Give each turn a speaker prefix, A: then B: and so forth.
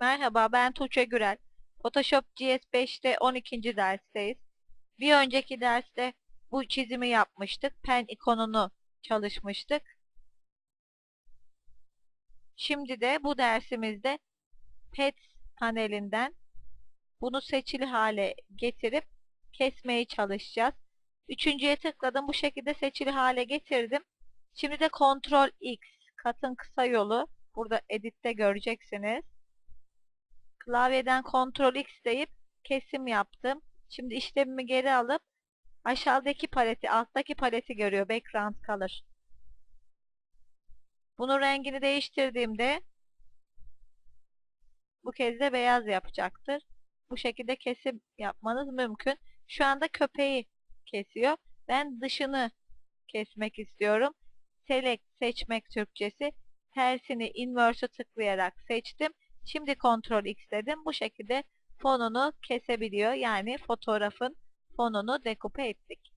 A: Merhaba ben Tuğçe Gürel. Photoshop GS5'te 12. dersteyiz. Bir önceki derste bu çizimi yapmıştık. Pen ikonunu çalışmıştık. Şimdi de bu dersimizde Pets panelinden bunu seçili hale getirip kesmeyi çalışacağız. Üçüncüye tıkladım. Bu şekilde seçili hale getirdim. Şimdi de Ctrl X katın kısa yolu burada editte göreceksiniz. Klavyeden Ctrl X deyip kesim yaptım. Şimdi işlemimi geri alıp aşağıdaki paleti, alttaki paleti görüyor. Background Color. Bunun rengini değiştirdiğimde bu kez de beyaz yapacaktır. Bu şekilde kesim yapmanız mümkün. Şu anda köpeği kesiyor. Ben dışını kesmek istiyorum. Select seçmek Türkçesi. Tersini inverse'e tıklayarak seçtim. Şimdi Ctrl X dedim. Bu şekilde fonunu kesebiliyor. Yani fotoğrafın fonunu dekupe ettik.